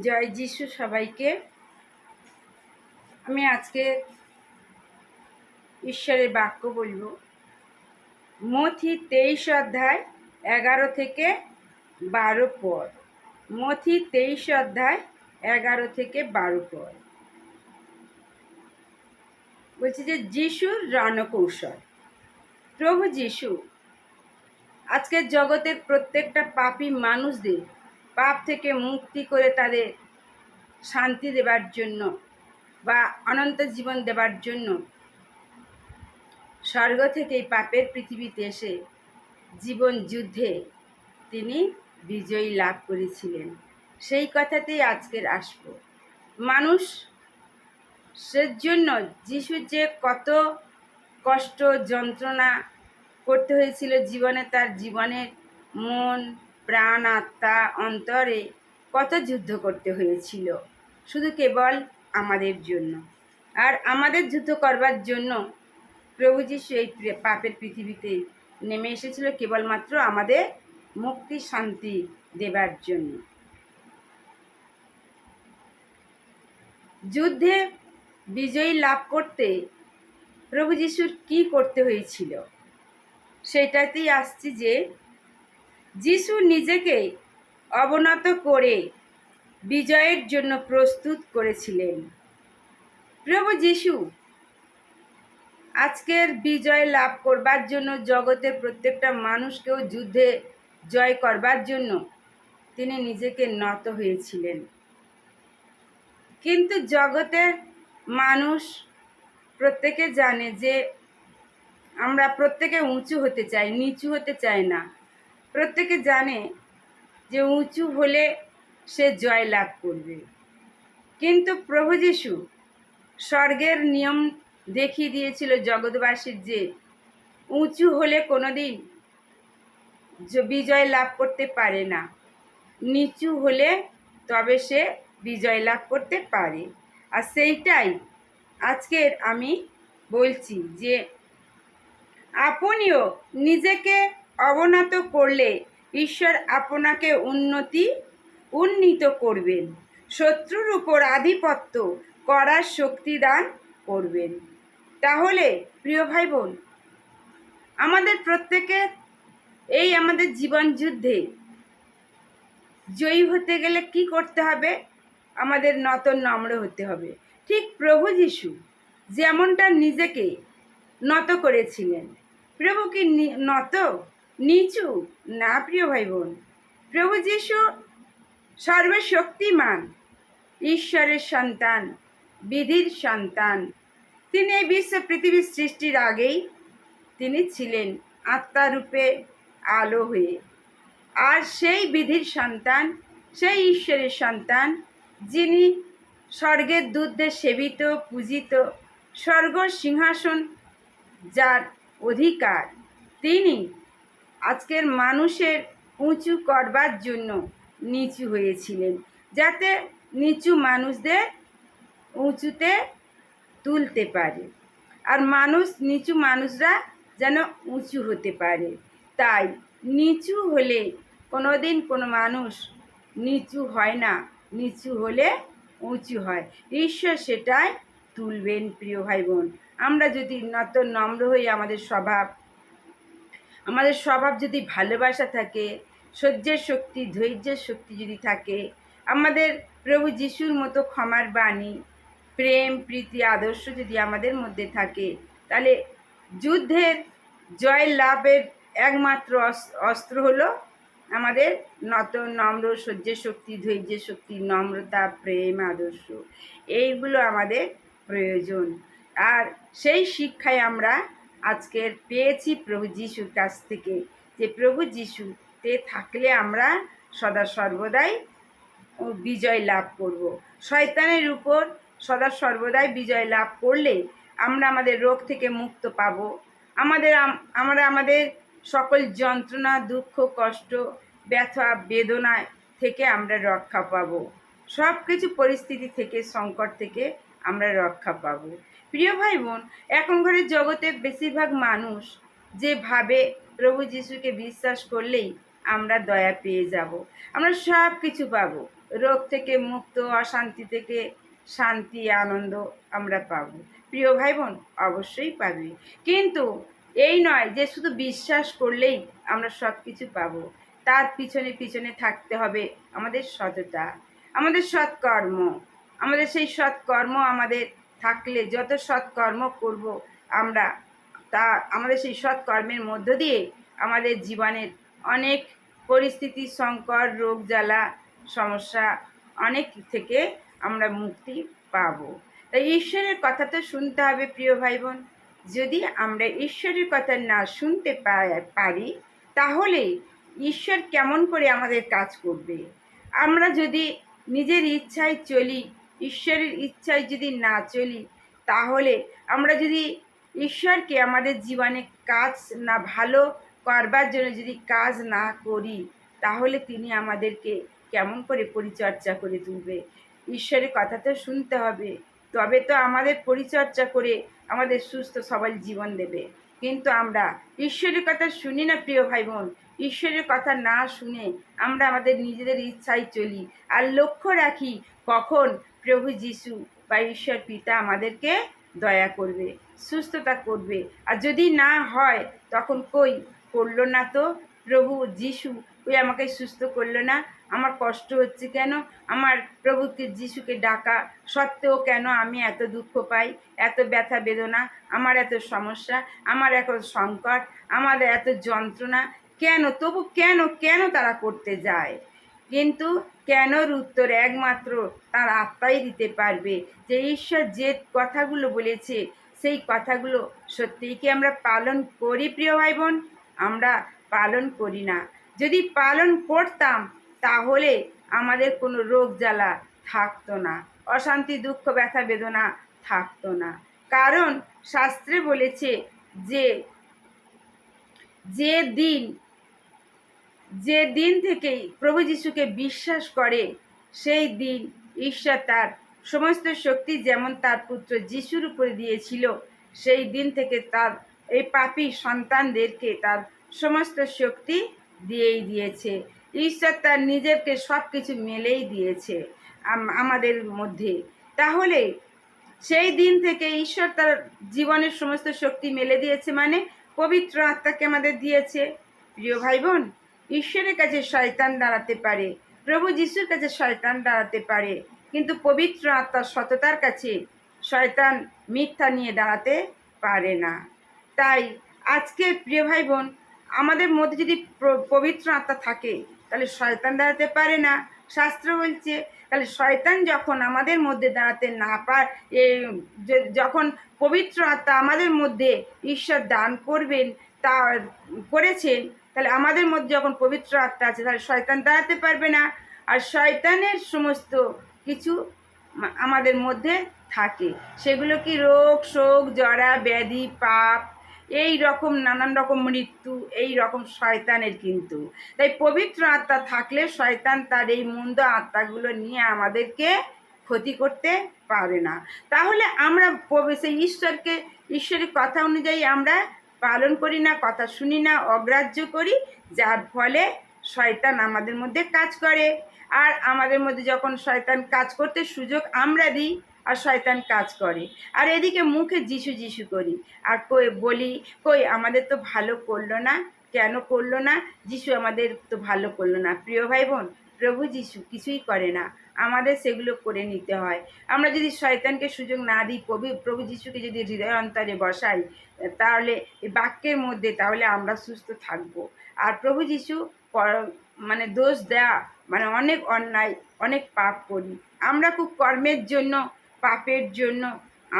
জয় যিশু সবাইকে। আমি আজকে ঈশ্বরের বাক্য বলব। মথি তেইশ অধ্যায় এগারো থেকে বারো পদ। মথি তেইশ অধ্যায় এগারো থেকে বারো পদ। বলছি যে যিশুর রণকৌশল। প্রভু যিশু, আজকের জগতের প্রত্যেকটা পাপী মানুষদের পাপ থেকে মুক্তি করে তাদের শান্তি দেবার জন্য বা অনন্ত জীবন দেবার জন্য স্বর্গ থেকে পাপের পৃথিবীতে এসে জীবন যুদ্ধে তিনি বিজয়ী লাভ করেছিলেন। সেই কথাতেই আজকের আসব। মানুষ জন্য যিশু যে কত কষ্ট, যন্ত্রণা করতে হয়েছিল জীবনে, তার জীবনের মন প্রাণ আত্মা অন্তরে কত যুদ্ধ করতে হয়েছিল? শুধু কেবল আমাদের জন্য। আর আমাদের যুদ্ধ করবার জন্য প্রভু যিশু এই পাপের পৃথিবীতে নেমে এসেছিল কেবলমাত্র আমাদের মুক্তি শান্তি দেবার জন্য। যুদ্ধে বিজয়ী লাভ করতে প্রভু যিশুর কি করতে হয়েছিল? সেটাতেই আসছি যে যিশু নিজেকে অবনত করে বিজয়ের জন্য প্রস্তুত করেছিলেন। প্রভু যিশু, আজকের বিজয় লাভ করবার জন্য জগতে প্রত্যেকটা মানুষকেও যুদ্ধে জয় করবার জন্য তিনি নিজেকে নত হয়েছিলেন। কিন্তু জগতের মানুষ প্রত্যেকে জানে যে আমরা প্রত্যেকে উঁচু হতে চাই, নিচু হতে চাই না। প্রত্যেকে জানে যে উঁচু হলে সে জয় লাভ করবে। কিন্তু প্রভু যিশু স্বর্গের নিয়ম দেখিয়ে দিয়েছিল জগৎবাসীর যে উঁচু হলে কোনো কোনোদিন বিজয় লাভ করতে পারে না। নিচু হলে তবে সে বিজয় লাভ করতে পারে। আর সেইটাই আজকের আমি বলছি যে আপনিও নিজেকে অবনত করলে ঈশ্বর আপনাকে উন্নতি, উন্নীত করবেন। শত্রুর উপর আধিপত্য করার শক্তি দান করবেন। তাহলে, প্রিয় ভাই বোন আমাদের প্রত্যেকে এই আমাদের জীবন যুদ্ধে জয়ী হতে গেলে কি করতে হবে? আমাদের নত নম্র হতে হবে। ঠিক প্রভু যিশু যেমনটা নিজেকে নত করেছিলেন। প্রভু কি নত? নিচু, না প্রিয় ভাই বোন প্রভু যিশু সর্বশক্তিমান, ঈশ্বরের সন্তান, বিধির সন্তান। তিনি এই বিশ্ব পৃথিবীর সৃষ্টির আগেই তিনি ছিলেন আত্মারূপে আলো হয়ে। আর সেই বিধির সন্তান, সেই ঈশ্বরের সন্তান, যিনি স্বর্গের দুধে সেবিত, পূজিত, স্বর্গ সিংহাসন যার অধিকার, তিনি আজকের মানুষের উঁচু করবার জন্য নিচু হয়েছিলেন, যাতে নিচু মানুষদের উঁচুতে তুলতে পারে। আর মানুষ, নিচু মানুষরা যেন উঁচু হতে পারে। তাই নিচু হলে কোনো দিন কোনো মানুষ নিচু হয় না, নিচু হলে উঁচু হয়। ঈশ্বর সেটাই তুলবেন, প্রিয় ভাই বোন। আমরা যদি নত নম্র হই আমাদের স্বভাব আমাদের স্বভাব যদি ভালোবাসা থাকে, সহ্যের শক্তি, ধৈর্যের শক্তি যদি থাকে, আমাদের প্রভু যিশুর মতো ক্ষমার বাণী, প্রেম, প্রীতি, আদর্শ যদি আমাদের মধ্যে থাকে, তাহলে যুদ্ধের জয় লাভের একমাত্র অস্ত্র হলো আমাদের নত, নম্র সহ্যের শক্তি, ধৈর্যের শক্তি, নম্রতা, প্রেম, আদর্শ। এইগুলো আমাদের প্রয়োজন। আর সেই শিক্ষায় আমরা আজকের পেয়েছি প্রভু যিশুর কাছ থেকে। যে প্রভু যিশুতে থাকলে আমরা সদা সর্বদাই বিজয় লাভ করব। শয়তানের উপর সদা সর্বদাই বিজয় লাভ করলে আমরা আমাদের রোগ থেকে মুক্ত পাব। আমাদের আমরা আমাদের সকল যন্ত্রণা, দুঃখ, কষ্ট, ব্যথা বেদনায় থেকে আমরা রক্ষা পাব। সব কিছু পরিস্থিতি থেকে, সংকট থেকে আমরা রক্ষা পাব। প্রিয় ভাই বোন এখন ঘরের জগতে বেশিরভাগ মানুষ যে ভাবে প্রভু যিশুকে বিশ্বাস করলেই আমরা দয়া পেয়ে যাব। আমরা সব কিছু পাবো। রোগ থেকে মুক্ত, অশান্তি থেকে শান্তি, আনন্দ আমরা পাব। প্রিয় ভাই বোন অবশ্যই পাবে। কিন্তু এই নয় যে শুধু বিশ্বাস করলেই আমরা সব কিছু পাবো। তার পিছনে পিছনে থাকতে হবে আমাদের সততা, আমাদের সৎকর্ম। আমাদের সেই সৎকর্ম আমাদের থাকলে যত সৎকর্ম করব আমরা, তা আমাদের সেই সৎকর্মের মধ্য দিয়ে আমাদের জীবনের অনেক পরিস্থিতি, সংকট, রোগ, জ্বালা, সমস্যা অনেক থেকে আমরা মুক্তি পাব। তাই ঈশ্বরের কথা তো শুনতে হবে প্রিয় ভাই বোন যদি আমরা ঈশ্বরের কথা না শুনতে পারি, তাহলে ঈশ্বর কেমন করে আমাদের কাজ করবে? আমরা যদি নিজের ইচ্ছায় চলি ঈশ্বরের ইচ্ছায় যদি না চলি, তাহলে আমরা যদি ঈশ্বরকে আমাদের জীবনে কাজ না, ভালো করবার জন্য যদি কাজ না করি, তাহলে তিনি আমাদেরকে কেমন করে পরিচর্যা করে তুলবে? ঈশ্বরের কথা তো শুনতে হবে। তবে তো আমাদের পরিচর্যা করে আমাদের সুস্থ সবল জীবন দেবে। কিন্তু আমরা ঈশ্বরের কথা শুনি না, প্রিয় ভাই বোন ঈশ্বরের কথা না শুনে আমরা আমাদের নিজেদের ইচ্ছায় চলি। আর লক্ষ্য রাখি কখন প্রভু যিশু বা ঈশ্বর পিতা আমাদেরকে দয়া করবে, সুস্থতা করবে। আর যদি না হয়, তখন কই? করল না তো? প্রভু যিশু, ওই আমাকে সুস্থ করল না। আমার কষ্ট হচ্ছে কেন? আমার প্রভুকে যিশুকে ডাকা সত্ত্বেও কেন আমি এত দুঃখ পাই? এত ব্যথা বেদনা? আমার এত সমস্যা? আমার এত সংকট? আমার এত যন্ত্রণা? কেন? তবু কেন? কেন তারা করতে যায়? কিন্তু কেনর উত্তর একমাত্র তার আত্মাই দিতে পারবে? যে ঈশ্বর যে কথাগুলো বলেছে, সেই কথাগুলো সত্যিই কি আমরা পালন করি প্রিয় ভাই বোন আমরা পালন করি না। যদি পালন করতাম, তাহলে আমাদের কোনো রোগ জ্বালা থাকতো না, অশান্তি, দুঃখ, ব্যথা, বেদনা থাকতো না। কারণ শাস্ত্রে বলেছে যে যে দিন যে দিন থেকেই প্রভু যিশুকে বিশ্বাস করে, সেই দিন ঈশ্বর তার সমস্ত শক্তি যেমন তার পুত্র যিশুর উপরে দিয়েছিল, সেই দিন থেকে তার এই পাপী সন্তানদেরকে তার সমস্ত শক্তি দিয়েই দিয়েছে। ঈশ্বর তার নিজেরকে সব কিছু মেলেই দিয়েছে আমাদের মধ্যে। তাহলে সেই দিন থেকে ঈশ্বর তার জীবনের সমস্ত শক্তি মেলে দিয়েছে মানে পবিত্র আত্মাকে আমাদের দিয়েছে। প্রিয় ভাই বোন ঈশ্বরের কাছে শয়তান দাঁড়াতে পারে, প্রভু যিশুর কাছে শয়তান দাঁড়াতে পারে, কিন্তু পবিত্র আত্মার সততার কাছে শয়তান মিথ্যা নিয়ে দাঁড়াতে পারে না। তাই আজকে প্রিয় ভাই বোন আমাদের মধ্যে যদি পবিত্র আত্মা থাকে, তাহলে শয়তান দাঁড়াতে পারে না। শাস্ত্র বলছে, তাহলে শয়তান যখন আমাদের মধ্যে দাঁড়াতে না পার যখন পবিত্র আত্মা আমাদের মধ্যে ঈশ্বর দান করবেন তা করেছেন তাহলে আমাদের মধ্যে যখন পবিত্র আত্মা আছে, তাহলে শয়তান দাঁড়াতে পারবে না। আর শয়তানের সমস্ত কিছু আমাদের মধ্যে থাকে। সেগুলো কি রোগ, শোক, জরা, ব্যাধি, পাপ, এই রকম নানান রকম মৃত্যু, এই রকম শয়তানের কিন্তু। তাই পবিত্র আত্মা থাকলে শয়তান তার এই মন্দ আত্মাগুলো নিয়ে আমাদেরকে ক্ষতি করতে পারে না। তাহলে আমরা সেই ঈশ্বরকে, ঈশ্বরের কথা অনুযায়ী আমরা পালন করি না, কথা শুনি না, অগ্রাহ্য করি, যার ফলে শয়তান আমাদের মধ্যে কাজ করে। আর আমাদের মধ্যে যখন শয়তান কাজ করতে সুযোগ আমরা দিই, আর শয়তান কাজ করে। আর এদিকে মুখে যিশু যিশু করি। আর কই বলি, কই আমাদের তো ভালো করল না, কেন করল না? যিশু আমাদের তো ভালো করল না। প্রিয় ভাই বোন, প্রভু যিশু কিছুই করে না। আমাদের সেগুলো করে নিতে হয়। আমরা যদি শয়তানকে সুযোগ না দিই, প্রভু প্রভু যিশুকে যদি হৃদয় অন্তরে বসাই, তাহলে বাক্যের মধ্যে তাহলে আমরা সুস্থ থাকব। আর প্রভু যিশু মানে দোষ দেয়া মানে অনেক অন্যায়, অনেক পাপ করি। আমরা খুব কর্মের জন্য, পাপের জন্য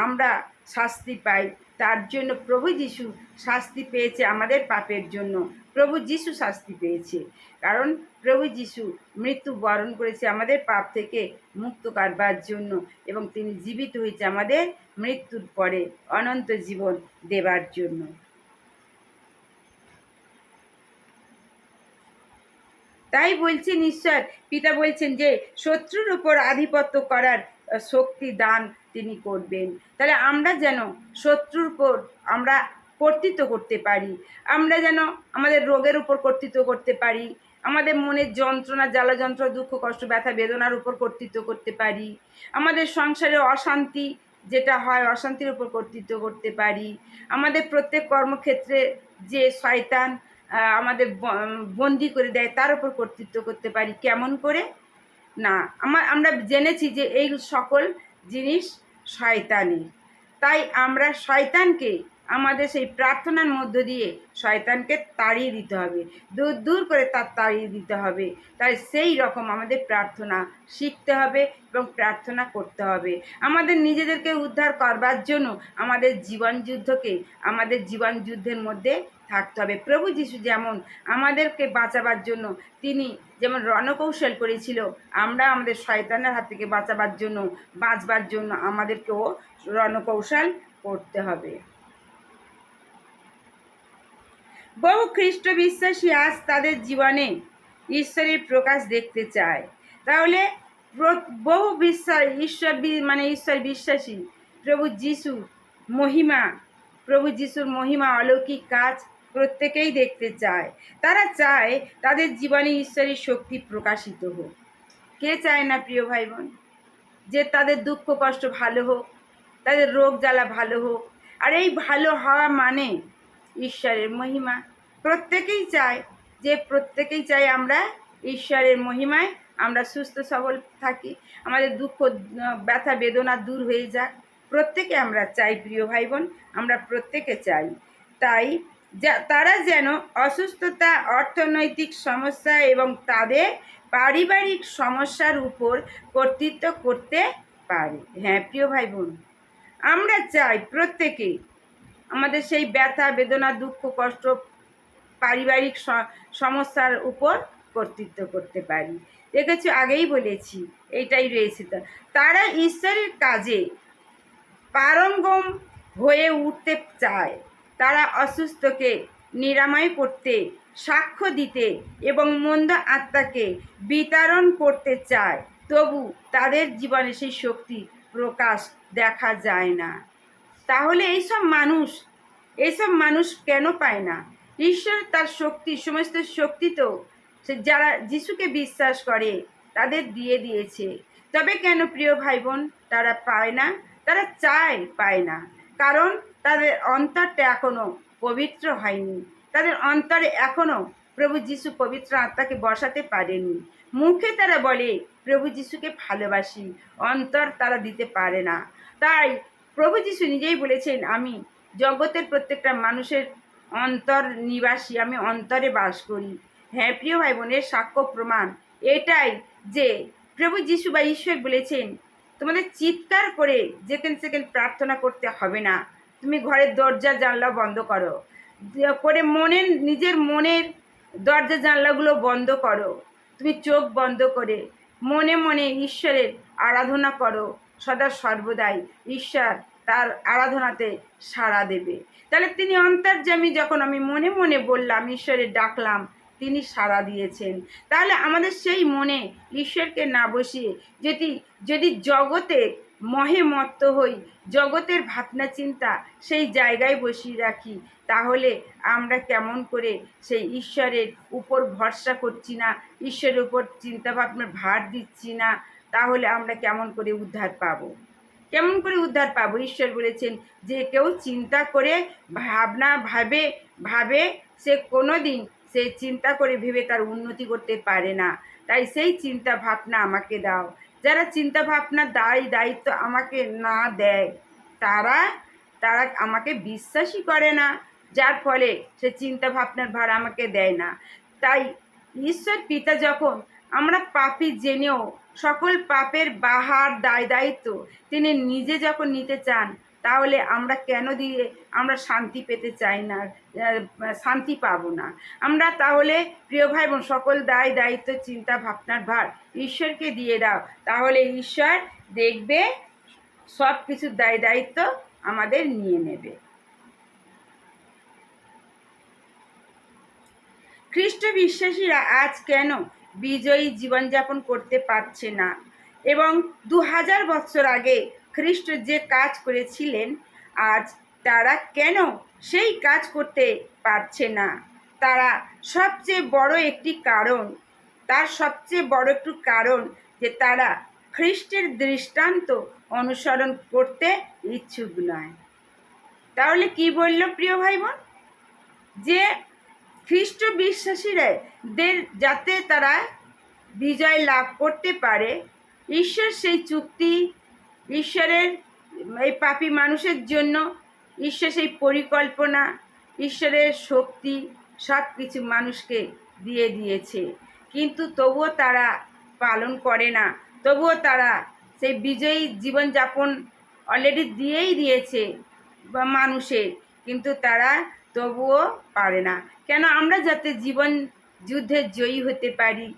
আমরা শাস্তি পাই। তার জন্য প্রভু যিশু শাস্তি পেয়েছে আমাদের পাপের জন্য। প্রভু যিশু শাস্তি পেয়েছে। কারণ প্রভু যিশু মৃত্যু বরণ করেছে আমাদের পাপ থেকে মুক্ত করবার জন্য এবং তিনি জীবিত হয়েছে আমাদের মৃত্যুর পরে অনন্ত জীবন দেবার জন্য। তাই বলছেন ঈশ্বর, পিতা বলছেন যে শত্রুর উপর আধিপত্য করার শক্তি দান তিনি করবেন। তাহলে আমরা যেন শত্রুর উপর আমরা কর্তৃত্ব করতে পারি। আমরা যেন আমাদের রোগের উপর কর্তৃত্ব করতে পারি। আমাদের মনের যন্ত্রণা, জ্বালা যন্ত্রণা, দুঃখ, কষ্ট, ব্যথা, বেদনার উপর কর্তৃত্ব করতে পারি। আমাদের সংসারে অশান্তি যেটা হয়, অশান্তির উপর কর্তৃত্ব করতে পারি। আমাদের প্রত্যেক কর্মক্ষেত্রে যে শয়তান আমাদের বন্দি করে দেয়, তার উপর কর্তৃত্ব করতে পারি। কেমন করে? না আমার আমরা জেনেছি যে এই সকল জিনিস শয়তানি তাই আমরা শয়তানকে আমাদের সেই প্রার্থনার মধ্য দিয়ে শয়তানকে তাড়িয়ে দিতে হবে। দূর দূর করে তার তাড়িয়ে দিতে হবে। তাই সেই রকম আমাদের প্রার্থনা শিখতে হবে এবং প্রার্থনা করতে হবে। আমাদের নিজেদেরকে উদ্ধার করবার জন্য আমাদের জীবন যুদ্ধকে, আমাদের জীবন যুদ্ধের মধ্যে থাকতে হবে। প্রভু যিশু যেমন আমাদেরকে বাঁচাবার জন্য, তিনি যেমন রণকৌশল করেছিল, আমরা আমাদের শয়তানের হাত থেকে বাঁচাবার জন্য, বাঁচবার জন্য আমাদেরকেও রণকৌশল করতে হবে। বহু খ্রিস্ট বিশ্বাসী আজ তাদের জীবনে ঈশ্বরের প্রকাশ দেখতে চায়। তাহলে বহু বিশ্বাস, ঈশ্বর মানে ঈশ্বর বিশ্বাসী, প্রভু যিশু মহিমা, প্রভু যিশুর মহিমা অলৌকিক কাজ প্রত্যেকেই দেখতে চায়। তারা চায় তাদের জীবনে ঈশ্বরের শক্তি প্রকাশিত হোক। কে চায় না, প্রিয় ভাই বোন যে তাদের দুঃখ কষ্ট ভালো হোক, তাদের রোগ জ্বালা ভালো হোক। আর এই ভালো হওয়া মানে ঈশ্বরের মহিমা। প্রত্যেকেই চায় যে প্রত্যেকেই চাই আমরা ঈশ্বরের মহিমায় আমরা সুস্থ, সবল থাকি। আমাদের দুঃখ, ব্যথা, বেদনা দূর হয়ে যাক। প্রত্যেকে আমরা চাই, প্রিয় ভাই বোন আমরা প্রত্যেকে চাই। তাই যা, তারা যেন অসুস্থতা, অর্থনৈতিক সমস্যা এবং তাদের পারিবারিক সমস্যার উপর কর্তৃত্ব করতে পারে। হ্যাঁ প্রিয় ভাই বোন আমরা চাই প্রত্যেকে আমাদের সেই ব্যথা, বেদনা, দুঃখ, কষ্ট পারিবারিক সমস্যার উপর কর্তৃত্ব করতে পারি। দেখেছি, আগেই বলেছি এইটাই রয়েছে তারা ঈশ্বরের কাজে পারঙ্গম হয়ে উঠতে চায়। তারা অসুস্থকে নিরাময় করতে, সাক্ষ্য দিতে এবং মন্দ আত্মাকে বিতরণ করতে চায়। তবু তাদের জীবনে সেই শক্তি প্রকাশ দেখা যায় না। তাহলে এইসব মানুষ এইসব মানুষ কেন পায় না? ঈশ্বর তার শক্তি, সমস্ত শক্তি তো যারা যিশুকে বিশ্বাস করে, তাদের দিয়ে দিয়েছে। তবে কেন প্রিয় ভাই বোন তারা পায় না? তারা চায় পায় না। কারণ তাদের অন্তরটা এখনও পবিত্র হয়নি। তাদের অন্তরে এখনও প্রভু যিশু পবিত্র আত্মাকে বসাতে পারেনি। মুখে তারা বলে, প্রভু যিশুকে ভালোবাসি। অন্তর তারা দিতে পারে না। তাই প্রভু যিশু নিজেই বলেছেন, আমি জগতের প্রত্যেকটা মানুষের অন্তর নিবাসী, আমি অন্তরে বাস করি। হ্যাঁ প্রিয় ভাই বোনের সাক্ষ্য প্রমাণ এটাই যে প্রভু যিশু বা ঈশ্বর বলেছেন, তোমাদের চিৎকার করে যেখানে সেখানে প্রার্থনা করতে হবে না। তুমি ঘরের দরজা, জানলা বন্ধ করো। করে মনের, নিজের মনের দরজা, জানলাগুলো বন্ধ করো। তুমি চোখ বন্ধ করে মনে মনে ঈশ্বরের আরাধনা করো। সদা সর্বদাই ঈশ্বর তার আরাধনাতে সাড়া দেবে। তাহলে তিনি অন্তর্যামী যখন আমি মনে মনে বললাম ঈশ্বরের ডাকলাম, তিনি সাড়া দিয়েছেন। তাহলে আমাদের সেই মনে ঈশ্বরকে না বসিয়ে যদি যদি জগতের মহে মত্ত হই, জগতের ভাবনা চিন্তা সেই জায়গায় বসিয়ে রাখি, তাহলে আমরা কেমন করে সেই ঈশ্বরের উপর ভরসা করছি না, ঈশ্বরের উপর চিন্তা ভাবনার ভার দিচ্ছি না তাহলে আমরা কেমন করে উদ্ধার পাবো? কেমন করে উদ্ধার পাবো? ঈশ্বর বলেছেন যে কেউ চিন্তা করে ভাবনা ভাবে ভাবে সে কোনো দিন সে চিন্তা করে ভেবে তার উন্নতি করতে পারে না। তাই সেই চিন্তা ভাবনা আমাকে দাও। যারা চিন্তা ভাবনা দায়, দায়িত্ব আমাকে না দেয়, তারা তারা আমাকে বিশ্বাসই করে না। যার ফলে সে চিন্তা ভাবনার ভার আমাকে দেয় না। তাই ঈশ্বর পিতা যখন আমরা পাপি জেনেও সকল পাপের বাহার দায় দায়িত্ব। তিনি নিজে যখন নিতে চান, তাহলে আমরা কেন দিয়ে আমরা শান্তি পেতে চাই না শান্তি পাবো না? আমরা তাহলে প্রিয় ভাই বোন, সকল দায় দায়িত্ব, চিন্তা ভাবনার ভার ঈশ্বরকে দিয়ে দাও। তাহলে ঈশ্বর দেখবে সব কিছুর দায় দায়িত্ব আমাদের নিয়ে নেবে। খ্রিস্ট বিশ্বাসীরা আজ কেন বিজয়ী জীবনযাপন করতে পারছে না। এবং দু হাজার বছর আগে খ্রিস্ট যে কাজ করেছিলেন, আজ তারা কেন সেই কাজ করতে পারছে না? তারা সবচেয়ে বড় একটি কারণ, তার সবচেয়ে বড় একটু কারণ যে তারা খ্রিস্টের দৃষ্টান্ত অনুসরণ করতে ইচ্ছুক নয়। তাহলে কি বলল প্রিয় ভাই বোন যে খ্রিস্ট বিশ্বাসীরা দের যাতে তারা বিজয় লাভ করতে পারে। ঈশ্বর সেই চুক্তি, ঈশ্বরের এই পাপী মানুষের জন্য ঈশ্বর সেই পরিকল্পনা, ঈশ্বরের শক্তি সব কিছু মানুষকে দিয়ে দিয়েছে। কিন্তু তবুও তারা পালন করে না। তবুও তারা সেই বিজয়ী জীবনযাপন অলরেডি দিয়েই দিয়েছে বা মানুষের। কিন্তু তারা তবুও পারে না। কেন আমরা যাতে জীবন যুদ্ধে জয়ী হতে পারি,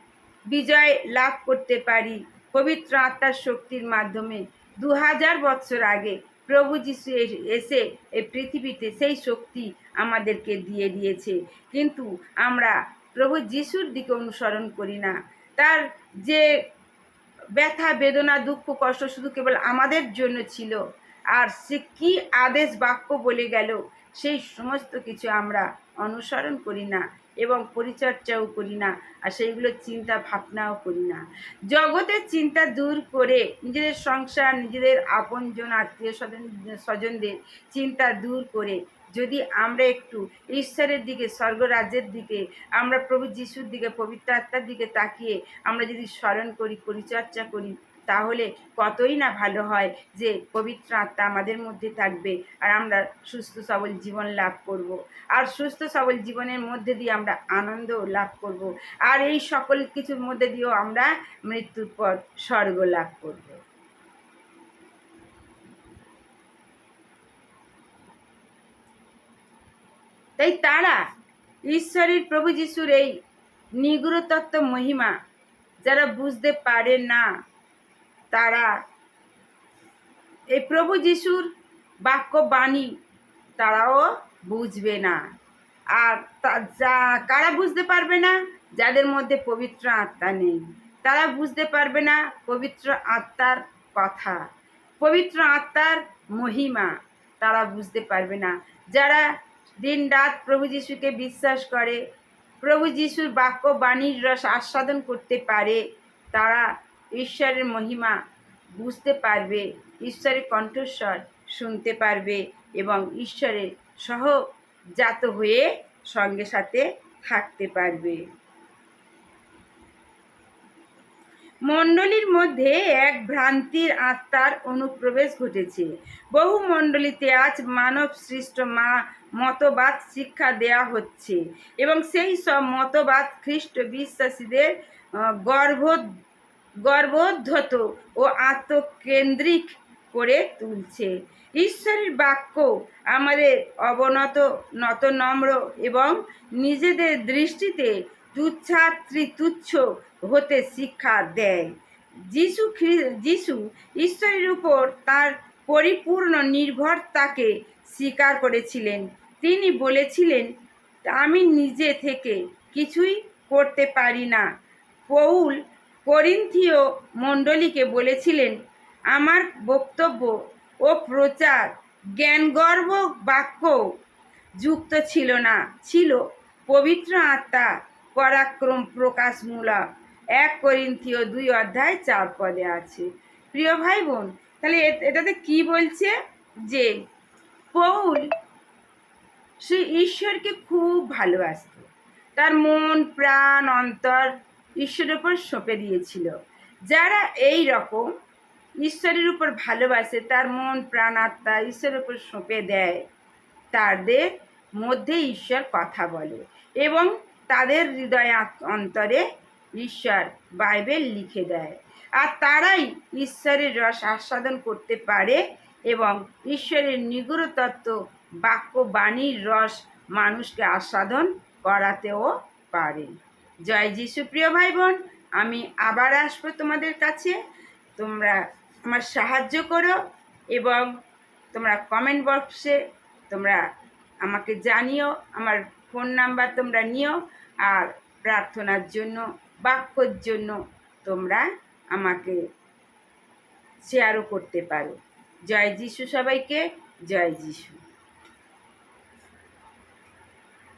বিজয় লাভ করতে পারি, পবিত্র আত্মার শক্তির মাধ্যমে। দু হাজার বছর আগে প্রভু যিশু এসে এই পৃথিবীতে সেই শক্তি আমাদেরকে দিয়ে দিয়েছে। কিন্তু আমরা প্রভু যিশুর দিকে অনুসরণ করি না। তার যে ব্যথা, বেদনা, দুঃখ, কষ্ট শুধু কেবল আমাদের জন্য ছিল। আর সে কী আদেশ, বাক্য বলে গেল সেই সমস্ত কিছু আমরা অনুসরণ করি না এবং পরিচর্যাও করি না, আর সেইগুলো চিন্তা ভাবনাও করি না। জগতের চিন্তা দূর করে নিজেদের সংসার, নিজেদের আপনজন, আত্মীয় স্বজন, স্বজনদের চিন্তা দূর করে যদি আমরা একটু ঈশ্বরের দিকে, স্বর্গরাজ্যের দিকে, আমরা প্রভু যিশুর দিকে, পবিত্র আত্মার দিকে তাকিয়ে আমরা যদি স্মরণ করি, পরিচর্যা করি তাহলে কতই না ভালো হয় যে পবিত্র আত্মা আমাদের মধ্যে থাকবে আর আমরা সুস্থ সবল জীবন লাভ করব। আর সুস্থ সবল জীবনের মধ্যে দিয়ে আমরা আনন্দ লাভ করব। আর এই সকল কিছুর মধ্যে দিয়েও আমরা মৃত্যুর পর স্বর্গ লাভ করব। তাই তারা ঈশ্বরের প্রভু যিশুর এই নিগুড় তত্ত্ব মহিমা যারা বুঝতে পারে না তারা। এই প্রভু যিশুর বাক্য বাণী তারাও বুঝবে না। আর যা, কারা বুঝতে পারবে না? যাদের মধ্যে পবিত্র আত্মা নেই। তারা বুঝতে পারবে না পবিত্র আত্মার কথা। পবিত্র আত্মার মহিমা তারা বুঝতে পারবে না। যারা দিন রাত প্রভু যিশুকে বিশ্বাস করে, প্রভু যিশুর বাক্য বাণীর রস আস্বাদন করতে পারে, তারা ঈশ্বরের মহিমা বুঝতে পারবে, ঈশ্বরের কণ্ঠস্বর শুনতে পারবে এবং ঈশ্বরের সহজাত হয়ে সঙ্গে সাথে থাকতে পারবে। মণ্ডলীর মধ্যে এক ভ্রান্তির আত্মার অনুপ্রবেশ ঘটেছে। বহু মণ্ডলীতে আজ মানব সৃষ্ট মা মতবাদ শিক্ষা দেয়া হচ্ছে এবং সেই সব মতবাদ খ্রিস্ট বিশ্বাসীদের গর্ভ গর্বোদ্ধত ও আত্মকেন্দ্রিক করে তুলছে। ঈশ্বরের বাক্য আমাদের অবনত নত নম্র এবং নিজেদের দৃষ্টিতে তুচ্ছাত্রী তুচ্ছ হতে শিক্ষা দেয়। যিশু যিশু ঈশ্বরের উপর তার পরিপূর্ণ নির্ভরতাকে স্বীকার করেছিলেন। তিনি বলেছিলেন, আমি নিজে থেকে কিছুই করতে পারি না। পৌল করিন্থীয় মণ্ডলীকে বলেছিলেন, আমার বক্তব্য ও প্রচার জ্ঞানগর্ভ বাক্য যুক্ত ছিল না। ছিল পবিত্র আত্মা পরাক্রম প্রকাশমূলক এক করিন্থীয় দুই অধ্যায় চার পদে আছে। প্রিয় ভাই বোন তাহলে এটাতে কি বলছে? যে পৌল সে ঈশ্বরকে খুব ভালোবাসত। তার মন, প্রাণ, অন্তর ঈশ্বরের উপর সঁপে দিয়েছিল। যারা এই রকম ঈশ্বরের উপর ভালোবাসে, তার মন, প্রাণ, আত্মা ঈশ্বরের উপর সঁপে দেয়, তাদের মধ্যে ঈশ্বর কথা বলে এবং তাদের হৃদয় অন্তরে ঈশ্বর বাইবেল লিখে দেয়। আর তারাই ঈশ্বরের রস আস্বাদন করতে পারে এবং ঈশ্বরের নিগুড় তত্ত্ব বাক্য বাণীর রস মানুষকে আস্বাদন করাতেও পারে। জয় যিশু প্রিয় ভাই বোন আমি আবার আসব তোমাদের কাছে। তোমরা আমার সাহায্য করো এবং তোমরা কমেন্ট বক্সে তোমরা আমাকে জানিও, আমার ফোন নাম্বার তোমরা নিও আর প্রার্থনার জন্য, বাক্যর জন্য তোমরা আমাকে শেয়ারও করতে পারো। জয় যিশু সবাইকে, জয় যিশু।